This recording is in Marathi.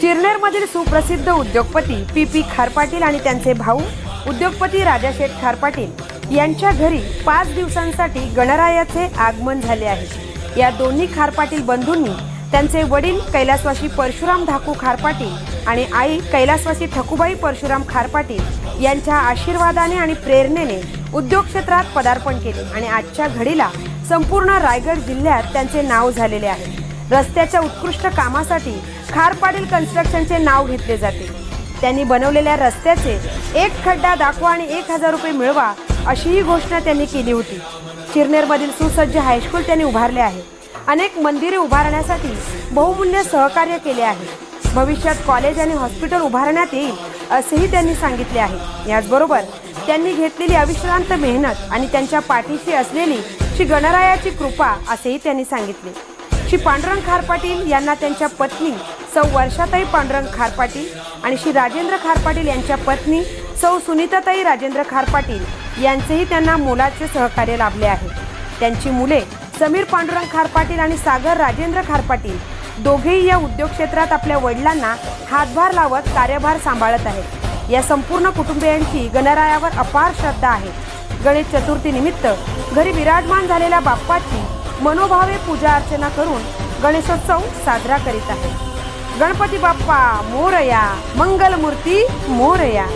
चिरनेरमधील सुप्रसिद्ध उद्योगपती पी पी खारपाटील आणि त्यांचे भाऊ उद्योगपती राजाशेठ खार पाटील यांच्या घरी पाच दिवसांसाठी गणरायाचे आगमन झाले आहे. या दोन्ही खारपाटील बंधूंनी त्यांचे वडील कैलासवासी परशुराम धाकू खारपाटील आणि आई कैलासवासी ठकूबाई परशुराम खारपाटील यांच्या आशीर्वादाने आणि प्रेरणेने उद्योग क्षेत्रात पदार्पण केले आणि आजच्या घडीला संपूर्ण रायगड जिल्ह्यात त्यांचे नाव झालेले आहे. रस्त्याच्या उत्कृष्ट कामासाठी खारपाडील कन्स्ट्रक्शनचे नाव घेतले जाते. त्यांनी बनवलेल्या रस्त्याचे एक खड्डा दाखवा आणि एक हजार रुपये मिळवा अशीही घोषणा त्यांनी केली होती. शिरनेरमधील सुसज्ज हायस्कूल त्यांनी उभारले आहे. अनेक मंदिरे उभारण्यासाठी बहुमूल्य सहकार्य केले आहे. भविष्यात कॉलेज आणि हॉस्पिटल उभारण्यात येईल असेही त्यांनी सांगितले आहे. याचबरोबर त्यांनी घेतलेली अविश्रांत मेहनत आणि त्यांच्या पाठीशी असलेली श्री गणरायाची कृपा असेही त्यांनी सांगितले. श्री पांडुरंग खार पाटील यांना त्यांच्या पत्नी सौ वर्षाताई पांडुरंग खार पाटील आणि श्री राजेंद्र खार पाटील यांच्या पत्नी सौ सुनीताताई राजेंद्र खार पाटील यांचेही त्यांना मोलाचे सहकार्य लाभले आहे. त्यांची मुले समीर पांडुरंग खार पाटील आणि सागर राजेंद्र खार पाटील दोघेही या उद्योग क्षेत्रात आपल्या वडिलांना हातभार लावत कार्यभार सांभाळत आहेत. या संपूर्ण कुटुंबियांची गणरायावर अपार श्रद्धा आहे. गणेश चतुर्थी निमित्त घरी विराजमान झालेल्या बाप्पाची मनोभावे पूजा अर्चना करून गणेशोत्सव साजरा करीत आहे. गणपती बाप्पा मोरया मंगलमूर्ती मोरया.